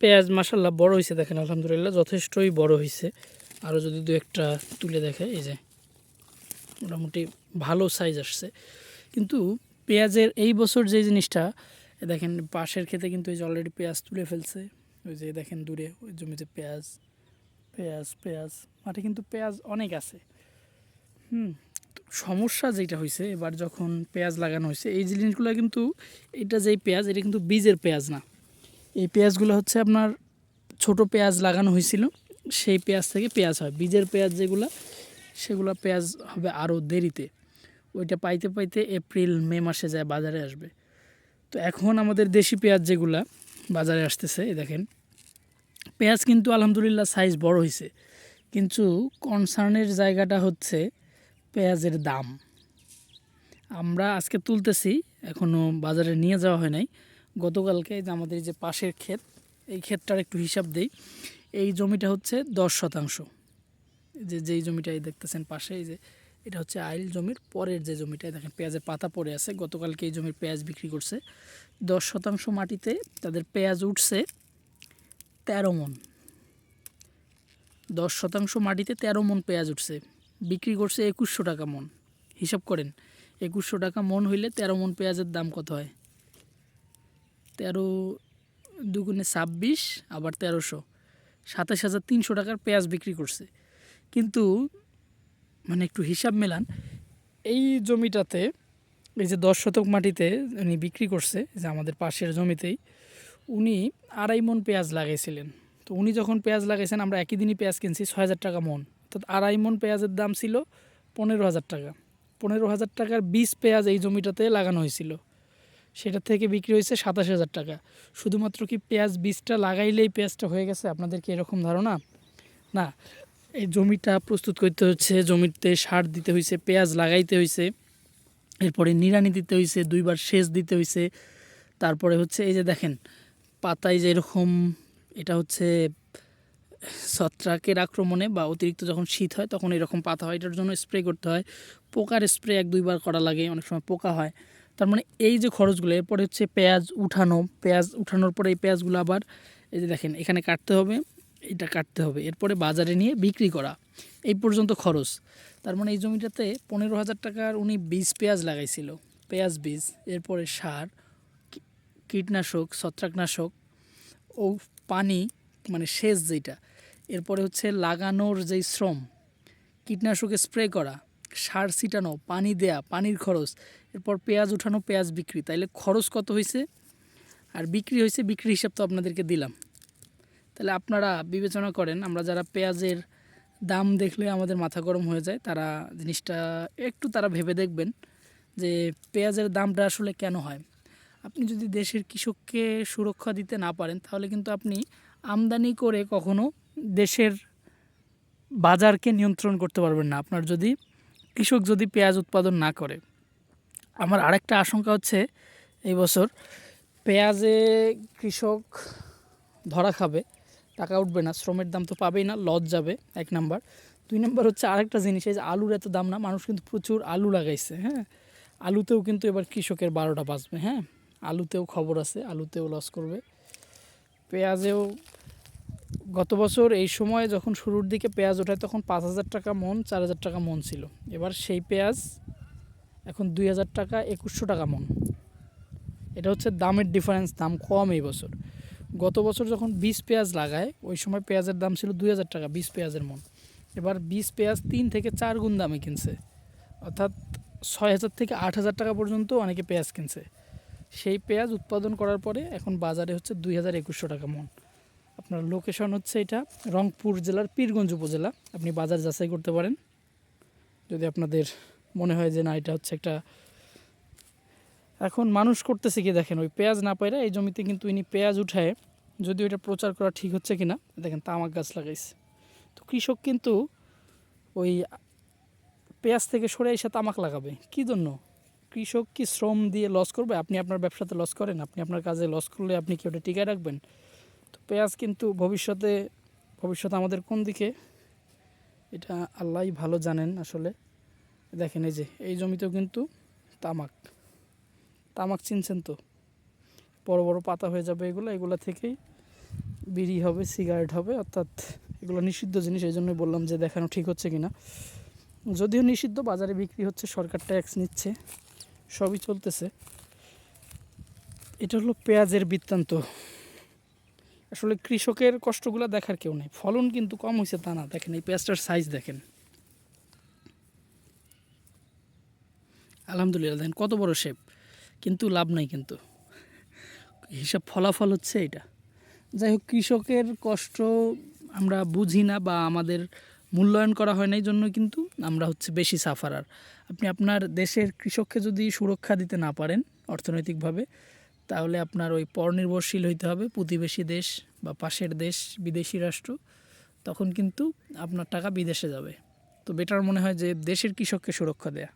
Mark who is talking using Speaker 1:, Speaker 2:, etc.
Speaker 1: পেঁয়াজ মাসাল্লাহ বড় হয়েছে দেখেন, আলহামদুলিল্লাহ, যথেষ্টই বড় হয়েছে আরও যদি দু একটা তুলে দেখে এই যে, মোটামুটি ভালো সাইজ আসছে। কিন্তু পেঁয়াজের এই বছর যে জিনিসটা দেখেন পাশের ক্ষেতে কিন্তু এই যে অলরেডি পেঁয়াজ তুলে ফেলছে। ওই যে দেখেন দূরে, ওই জমিতে পেঁয়াজ পেঁয়াজ পেঁয়াজ, মাঠে কিন্তু পেঁয়াজ অনেক আছে। হুম সমস্যা যেটা হয়েছে এবার যখন পেঁয়াজ লাগানো হয়েছে এই জিনিসগুলো কিন্তু এটা যেই পেঁয়াজ, এটা কিন্তু বীজের পেঁয়াজ না। এই পেঁয়াজগুলো হচ্ছে আপনার ছোট পেঁয়াজ লাগানো হয়েছিল, সেই পেঁয়াজ থেকে পেঁয়াজ হয়। বীজের পেঁয়াজ যেগুলো, সেগুলো পেঁয়াজ হবে আরও দেরিতে। ওইটা পাইতে পাইতে এপ্রিল, মে মাসে যায়, বাজারে আসবে। তো এখন আমাদের দেশি পেঁয়াজ যেগুলা বাজারে আসতেছে দেখেন। পেঁয়াজ কিন্তু আলহামদুলিল্লাহ সাইজ বড় হয়েছে কিন্তু কনসার্নের জায়গাটা হচ্ছে পেঁয়াজের দাম। আমরা আজকে তুলতেছি এখনও বাজারে নিয়ে যাওয়া হয় নাই। গতকালকে যে আমাদের যে পাশের ক্ষেত, এই ক্ষেতটার একটু হিসাব দেই। এই জমিটা হচ্ছে দশ শতাংশ। যে যেই জমিটা এই দেখতেছেন পাশে, এই যে এটা হচ্ছে আইল জমির পরের যে জমিটায় দেখেন পেঁয়াজের পাতা পড়ে আছে। গতকালকে এই জমির পেঁয়াজ বিক্রি করছে। দশ শতাংশ মাটিতে তাদের পেঁয়াজ উঠছে তেরো মন। দশ শতাংশ মাটিতে তেরো মন পেঁয়াজ উঠছে। বিক্রি করছে একুশশো টাকা মন। হিসাব করেন, একুশশো টাকা মন হইলে তেরো মন পেঁয়াজের দাম কত হয়? তেরো দুগুণে ছাব্বিশ, আবার তেরোশো। সাতাশ হাজার তিনশো টাকার পেঁয়াজ বিক্রি করছে। কিন্তু মানে একটু হিসাব মেলান, এই জমিটাতে, এই যে দশ শতক মাটিতে উনি বিক্রি করছে যে আমাদের পাশের জমিতেই, উনি আড়াই মন পেঁয়াজ লাগাইছিলেন। তো উনি যখন পেঁয়াজ লাগাইছেন, আমরা একই দিনই পেঁয়াজ কিনছি, ছয় হাজার টাকা মন তো আড়াই মন পেঁয়াজের দাম ছিল পনেরো হাজার টাকা। পনেরো হাজার টাকার বিশ পেঁয়াজ এই জমিটাতে লাগানো হয়েছিল। সেটা থেকে বিক্রি হয়েছে সাতাশ হাজার টাকা। শুধুমাত্র কি পেঁয়াজ বীজটা লাগাইলেই পেঁয়াজটা হয়ে গেছে? আপনাদের কি এরকম ধারণা? না, এই জমিটা প্রস্তুত করতে হচ্ছে, জমিতে সার দিতে হয়েছে, পেঁয়াজ লাগাইতে হয়েছে, এরপরে নিড়ানি দিতে হয়েছে, দুইবার সেচ দিতে হয়েছে, তারপরে হচ্ছে এই যে দেখেন, পাতায় যে এরকম, এটা হচ্ছে ছত্রাকের আক্রমণে বা অতিরিক্ত যখন শীত হয়, তখন এরকম পাতা হয়, এটার জন্য স্প্রে করতে হয়। পোকার স্প্রে এক দুইবার করা লাগে, অনেক সময় পোকা হয়। তার মানে এই যে খরচগুলো, এরপরে হচ্ছে পেঁয়াজ উঠানো, পেঁয়াজ উঠানোর পরে এই পেঁয়াজগুলো আবার এই যে দেখেন, এখানে কাটতে হবে, এটা কাটতে হবে। এরপরে বাজারে নিয়ে বিক্রি করা, এই পর্যন্ত খরচ। তার মানে এই জমিটাতে পনেরো হাজার টাকার উনি বীজ পেঁয়াজ লাগাইছিল, পেঁয়াজ বীজ, এরপরে সার কীটনাশক, ছত্রাকনাশক ও পানি মানে সেচ যেটা। এরপরে হচ্ছে লাগানোর যেই শ্রম, কীটনাশকে স্প্রে করা সার ছিটানো, পানি দেয়া, পানির খরচ, এরপর পেঁয়াজ উঠানো, পেঁয়াজ বিক্রি। তাইলে খরচ কত হয়েছে আর বিক্রি হয়েছে বিক্রি হিসাব তো আপনাদেরকে দিলাম। তাহলে আপনারা বিবেচনা করেন, আমরা যারা পেঁয়াজের দাম দেখলে আমাদের মাথা গরম হয়ে যায়, তারা জিনিসটা একটু তারা ভেবে দেখবেন যে পেঁয়াজের দামটা আসলে কেন হয়। আপনি যদি দেশের কৃষককে সুরক্ষা দিতে না পারেন, তাহলে কিন্তু আপনি আমদানি করে কখনো দেশের বাজারকে নিয়ন্ত্রণ করতে পারবেন না। আপনার যদি কৃষক যদি পেঁয়াজ উৎপাদন না করে, আমার আরেকটা আশঙ্কা হচ্ছে এই বছর পেঁয়াজে কৃষক ধরা খাবে, টাকা উঠবে না, শ্রমের দাম তো পাবেই না, লস যাবে, এক নাম্বার। দুই নাম্বার হচ্ছে আরেকটা জিনিস, এই যে আলুর এত দাম না, মানুষ কিন্তু প্রচুর আলু লাগাইছে হ্যাঁ? আলুতেও কিন্তু এবার কৃষকের বারোটা বাঁচবে হ্যাঁ? আলুতেও খবর আছে, আলুতেও লস করবে। পেঁয়াজেও গত বছর এই সময় যখন শুরুর দিকে পেঁয়াজ ওঠায় তখন পাঁচ হাজার টাকা মন, চার হাজার টাকা মন ছিল। এবার সেই পেঁয়াজ এখন দুই হাজার টাকা, একুশশো টাকা মন। এটা হচ্ছে দামের ডিফারেন্স দাম কম এই বছর। গত বছর যখন বীজ পেঁয়াজ লাগায়, ওই সময় পেঁয়াজের দাম ছিল দুই হাজার টাকা বীজ পেঁয়াজের মন। এবার বীজ পেঁয়াজ তিন থেকে চার গুণ দামে কিনছে। অর্থাৎ ছয় হাজার থেকে আট হাজার টাকা পর্যন্ত অনেকে পেঁয়াজ কিনছে। সেই পেঁয়াজ উৎপাদন করার পরে এখন বাজারে হচ্ছে দুই হাজার একুশশো টাকা মন। আপনার লোকেশন হচ্ছে এটা রংপুর জেলার পীরগঞ্জ উপজেলা। আপনি বাজার যাচাই করতে পারেন। যদি আপনাদের মনে হয় যে না, এটা হচ্ছে একটা এখন মানুষ করতেছে কি দেখেন, ওই পেঁয়াজ না পাইরা এই জমিতে কিন্তু ইনি পেঁয়াজ উঠায়। যদি ওইটা প্রচার করা ঠিক হচ্ছে কি না দেখেন তামাক গাছ লাগাইছে। তো কৃষক কিন্তু ওই পেঁয়াজ থেকে সরে এসে তামাক লাগাবে। কি জন্য? কৃষক কি শ্রম দিয়ে লস করবে? আপনি আপনার ব্যবসাতে লস করেন, আপনি আপনার কাজে লস করলে আপনি কি ওটা টিকায় রাখবেন? তো পেঁয়াজ কিন্তু ভবিষ্যতে ভবিষ্যতে আমাদের কোন দিকে? এটা আল্লাহ ভালো জানেন আসলে। দেখেন এই যে, এই জমিতেও কিন্তু তামাক। তামাক চিনছেন তো? বড় বড় পাতা হয়ে যাবে এগুলো এগুলো থেকেই বিড়ি হবে, সিগারেট হবে, অর্থাৎ এগুলো নিষিদ্ধ জিনিস, এই জন্যই বললাম যে দেখানো ঠিক হচ্ছে কি না যদিও নিষিদ্ধ, বাজারে বিক্রি হচ্ছে, সরকার ট্যাক্স নিচ্ছে, সবই চলতেছে। এটা হলো পেঁয়াজের বৃত্তান্ত। আসলে কৃষকের কষ্টগুলো দেখার কেউ নেই। ফলন কিন্তু কম হয়েছে তা না। দেখেন এই পেঁয়াজটার সাইজ দেখেন। আলহামদুলিল্লাহ, দেখেন কত বড় শেপ কিন্তু লাভ নাই কিন্তু। হিসাব ফলাফল হচ্ছে এটা যাই হোক, কৃষকের কষ্ট আমরা বুঝি না বা আমাদের মূল্যায়ন করা হয় না, এই জন্য কিন্তু আমরা হচ্ছে বেশি সাফারার আপনি আপনার দেশের কৃষককে যদি সুরক্ষা দিতে না পারেন অর্থনৈতিকভাবে তাহলে আপনার ওই পরনির্ভরশীল হইতে হবে, প্রতিবেশী দেশ বা পাশের দেশ, বিদেশি রাষ্ট্র, তখন কিন্তু আপনার টাকা বিদেশে যাবে। তো বেটার মনে হয় যে দেশের কৃষককে সুরক্ষা দেয়া।